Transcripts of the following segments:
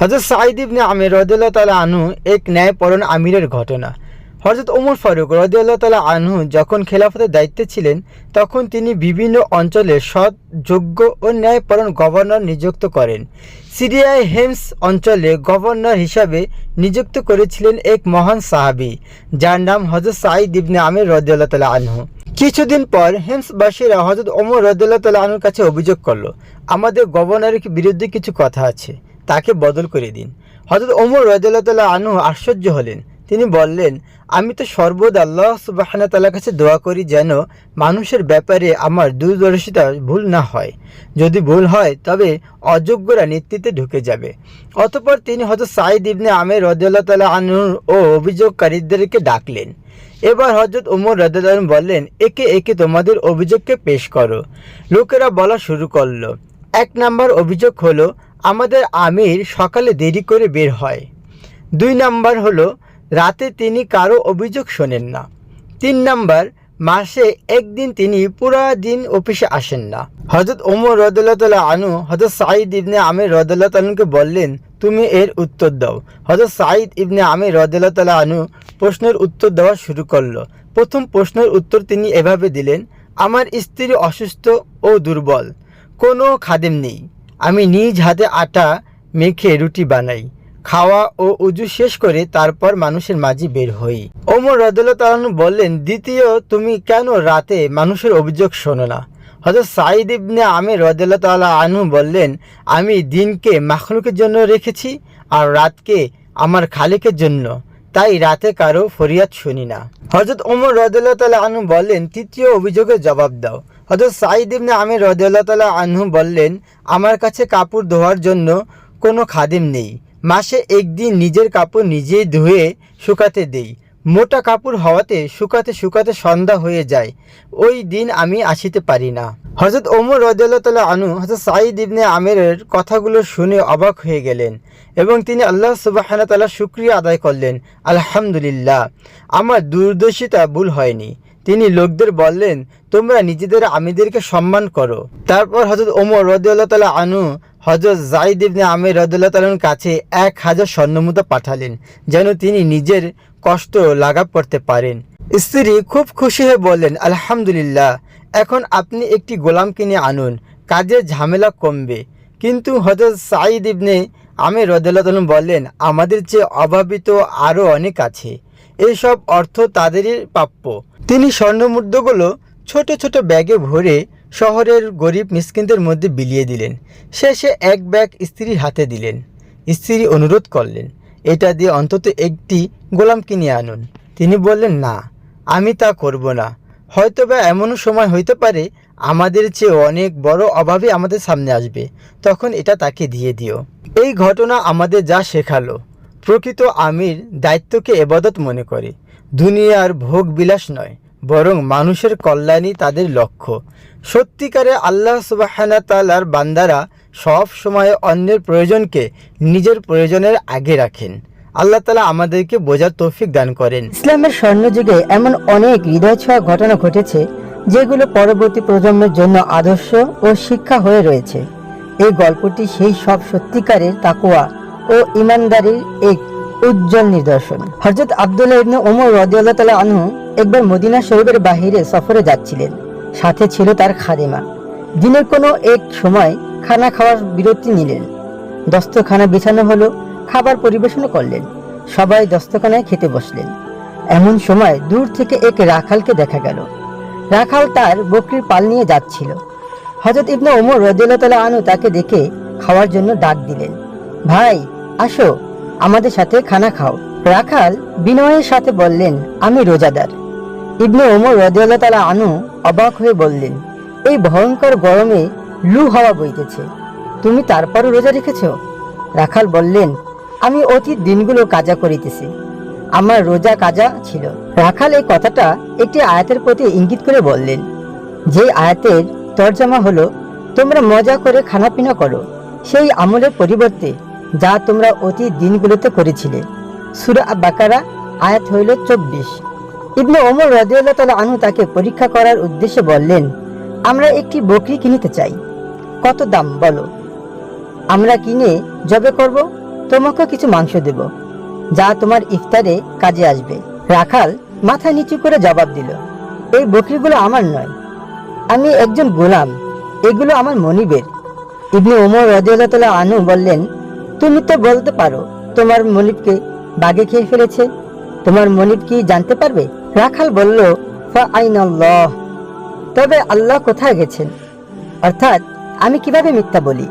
হজরত সাঈদ ইবনে আমির রদিল্লাহ তালা আনহু এক ন্যায়পরণ আমিরের ঘটনা। হজরত ওমর ফারুক রদিউল্লাহ তালা আনহু যখন খেলাফতের দায়িত্বে ছিলেন, তখন তিনি বিভিন্ন অঞ্চলে সৎ, যোগ্য ও ন্যায়পরণ গভর্নর নিযুক্ত করেন। সিরিয়ায় হেমস অঞ্চলে গভর্নর হিসাবে নিযুক্ত করেছিলেন এক মহান সাহাবী, যার নাম হজরত সাঈদ ইবনে আমির রদিউল্লাহ তালা আনহু। কিছুদিন পর হেমসবাসীরা হজরত ওমর রদুল্লাহ তাল্লাহ আনুর কাছে অভিযোগ করল, আমাদের গভর্নরের বিরুদ্ধে কিছু কথা আছে। তাকে বদল করে দিন। হজরত ওমর রদুল্লাহ আনু আশ্চর্য হলেন। তিনি বললেন, আমি তো সর্বদা আল্লাহ সুবাহানা তাল্লাহ কাছে দোয়া করি যেন মানুষের ব্যাপারে আমার দূরদর্শিতা ভুল না হয়। যদি ভুল হয়, তবে অযোগ্যরা নেতৃত্বে ঢুকে যাবে। অতপর তিনি হয়তো সাঈদ ইবনে আমের রদুল্লাহ তাল্লাহ আনুর ও অভিযোগকারীদেরকে ডাকলেন। এবার হজরত উমর রাদিয়াল্লাহু বললেন, একে একে তোমাদের অভিযোগকে পেশ করো। লোকেরা বলা শুরু করল। এক নাম্বার অভিযোগ হলো আমাদের আমির সকালে দেরি করে বের হয়। দুই নাম্বার হলো, রাতে তিনি কারও অভিযোগ শোনেন না। তিন নাম্বার, মাসে একদিন তিনি পুরা দিন অফিসে আসেন না। হজরত ওমর রদুল্লাহ আনু হজরত সাঈদ ইবনে আমির রদুল্লাহ তালুকে বললেন, তুমি এর উত্তর দাও। হজরত সাঈদ ইবনে আমির রদুল্লাহ আনু প্রশ্নের উত্তর দেওয়া শুরু করল। প্রথম প্রশ্নের উত্তর তিনি এভাবে দিলেন, আমার স্ত্রী অসুস্থ ও দুর্বল, কোনো খাদেম নেই। আমি নিজ হাতে আটা মেখে রুটি বানাই, খাওয়া ও উজু শেষ করে তারপর মানুষের মাঝে বের হই। ওমর রদুল্লাহ বললেন, দ্বিতীয়, তুমি কেন রাতে মানুষের অভিযোগ শোনো না? হজরত সাঈদ ইবনে আমির রদুল্লাহ আনহু বললেন, আমি দিনকে মাখলুকের জন্য রেখেছি আর রাতকে আমার খালিকের জন্য। তাই রাতে কারও ফরিয়াদ শুনি না। হজরত ওমর রদুল্লাহ আনহু বললেন, তৃতীয় অভিযোগের জবাব দাও। হজরত সাঈদ ইবনে আমির রদুল্লাহ তাল্লাহ আনহু বললেন, আমার কাছে কাপড় ধোয়ার জন্য কোনো খাদিম নেই। মাসে একদিন নিজের কাপড় নিজেই ধুয়ে শুকাতে দেই। মোটা কাপড় হওয়াতে শুকাতে শুকাতে সন্ধ্যা হয়ে যায়। ওই দিন আমি আসিতে পারি না। হজরত ওমর তাল্লাহ আনু হজরত সাঈদ ইবনে আমিরের কথাগুলো শুনে অবাক হয়ে গেলেন এবং তিনি আল্লাহ সুবাহানা তাল্লাহ শুক্রিয়া আদায় করলেন, আলহামদুলিল্লাহ, আমার দূরদর্শিতা ভুল হয়নি। তিনি লোকদের বললেন, তোমরা নিজেদের আমিদেরকে সম্মান করো। তারপর হজরত ওমর রদুল্লাহ তালা আনু হজরত জাইদ ইবনে আমির রদুল্লাহ তালার কাছে এক হাজার স্বর্ণমুদ্রা পাঠালেন, যেন তিনি নিজের কষ্ট লাঘব করতে পারেন। স্ত্রী খুব খুশি হয়ে বললেন, আলহামদুলিল্লাহ, এখন আপনি একটি গোলাম কিনে আনুন কাজের ঝামেলা কমবে। কিন্তু হজরত সাঈদ ইবনে আমির রদুল্লাহ তালুম বললেন, আমাদের চেয়ে অভাবিত আরও অনেক আছে। এইসব অর্থ তাদেরই প্রাপ্য। তিনি স্বর্ণমুদ্রগুলো ছোট ছোট ব্যাগে ভরে শহরের গরিব মিসকিনদের মধ্যে বিলিয়ে দিলেন। শেষে এক ব্যাগ স্ত্রীর হাতে দিলেন। স্ত্রী অনুরোধ করলেন, এটা দিয়ে অন্তত একটি গোলাম কিনে আনুন। তিনি বললেন, না, আমি তা করব না। হয়তো বা এমনও সময় হইতে পারে আমাদের চেয়ে অনেক বড় অভাবে আমাদের সামনে আসবে। তখন এটা তাকে দিয়ে দিও। এই ঘটনা আমাদের যা শেখালো। প্রকৃত আমির দায়িত্বকে এবাদত মনে করে। দুনিয়ার ভোগ বিলাস নয়, বরং মানুষের কল্যাণই তাদের লক্ষ্য। সত্যিকারে আল্লাহ সুবাহানা বান্দারা সব সময় অন্যের প্রয়োজনকে নিজের প্রয়োজনের আগে রাখেন। আল্লাহ তালা আমাদেরকে বোঝার তৌফিক দান করেন। ইসলামের স্বর্ণযুগে এমন অনেক হৃদয় ছোঁয়া ঘটনা ঘটেছে, যেগুলো পরবর্তী প্রজন্মের জন্য আদর্শ ও শিক্ষা হয়ে রয়েছে। এই গল্পটি সেই সব সত্যিকারের তাকুয়া ও ইমানদারির এক উজ্জ্বল নিদর্শন। হজরত আবদুল্লাহ ইবনে ওমর রাদিয়াল্লাহু তাআলা আনহু একবার মদিনা শরীফের বাহিরে সফরে যাচ্ছিলেন। সাথে ছিল তার খাদেমা। দিনের কোনো এক সময় খানা খাওয়ার বিরতি নিলেন। দস্তখানা বিছানো হলো, খাবার পরিবেশন করলেন। সবাই দস্তখানায় খেতে বসলেন। এমন সময় দূর থেকে এক রাখালকে দেখা গেল। রাখাল তার বকরির পাল নিয়ে যাচ্ছিল। হজরত ইবনে ওমর রদিয়াল্লাহ আনু তাকে দেখে খাওয়ার জন্য ডাক দিলেন, ভাই আসো, আমাদের সাথে খানা খাও। রাখাল বিনয়ের সাথে বললেন, আমি রোজাদার। ইবনে ওমর রদিয়াল্লাহ তালা আনু অবাক হয়ে বললেন, এই ভয়ঙ্কর গরমে লু হাওয়া বইতেছে। তুমি তারপরও রোজা রেখেছ? রাখাল বললেন, আমি অতীত দিনগুলো কাজা করিতেছি। আমার রোজা কাজা ছিল। রাখাল এই কথাটা একটি আয়াতের প্রতি ইঙ্গিত করে বললেন, যে আয়াতের তর্জমা হলো, তোমরা মজা করে খানাপিনা করো। সেই আমলের পরিবর্তে যা তোমরা অতি দিনগুলোতে করেছিলে। সুরা বাকারা, আয়াত হইল চব্বিশ। ইবনে ওমর রাজিউল্লাহ আনু তাকে পরীক্ষা করার উদ্দেশ্যে বললেন, আমরা একটি বকরি কিনিতে চাই। কত দাম, বলো? আমরা কিনে জবে করব তোমাকে কিছু মাংস দেব, যা তোমার ইফতারে কাজে আসবে। রাখাল মাথা নিচু করে জবাব দিল, এই বকরিগুলো আমার নয়। আমি একজন গোলাম, এগুলো আমার মনিবের। ইবনে ওমর তাআলা আনু বললেন তুমি তো বলতে পারো, তোমার মনিবকে বাগে খেয়ে ফেলেছে? তোমার মনিব কি জানতে পারবে? রাখাল বলল তবে আল্লাহ কোথায় গেছেন? অর্থাৎ আমি কীভাবে মিথ্যা বলি?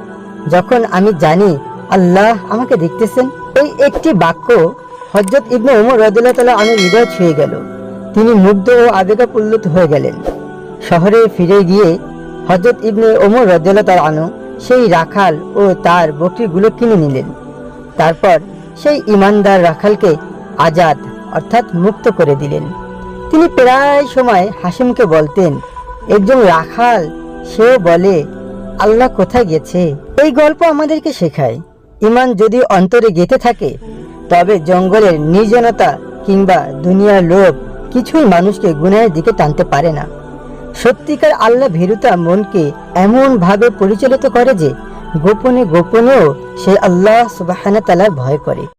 যখন আমি জানি আল্লাহ আমাকে দেখতেছেন, এই একটি বাক্য হজরত ইবনে ওমর রাদিয়াল্লাহু আমি আনু হৃদয় ছুঁয়ে গেল। তিনি মুগ্ধ ও আবেগাপ্রল্লুত হয়ে গেলেন। শহরে ফিরে গিয়ে হজরত ইবনে ওমর রাদিয়াল্লাহু তাআলা আনহু সেই রাখাল ও তার বকরিগুলো কিনে নিলেন। তারপর সেই ইমানদার রাখালকে আজাদ অর্থাৎ মুক্ত করে দিলেন। তিনি প্রায় সময় হাসিমকে বলতেন, একজন রাখাল, সেও বলে, আল্লাহ কোথায় গেছে? এই গল্প আমাদেরকে শেখায়। ইমান যদি অন্তরে গেঁথে থাকে, তবে জঙ্গলের নির্জনতা কিংবা দুনিয়ার লোভ কিছুই মানুষকে গুণের দিকে টানতে পারে না। সত্যিকার আল্লাহ ভীরুতা মনকে এমনভাবে পরিচালিত করে যে গোপনে গোপনেও সে আল্লাহ সুবাহানা তালা ভয় করে।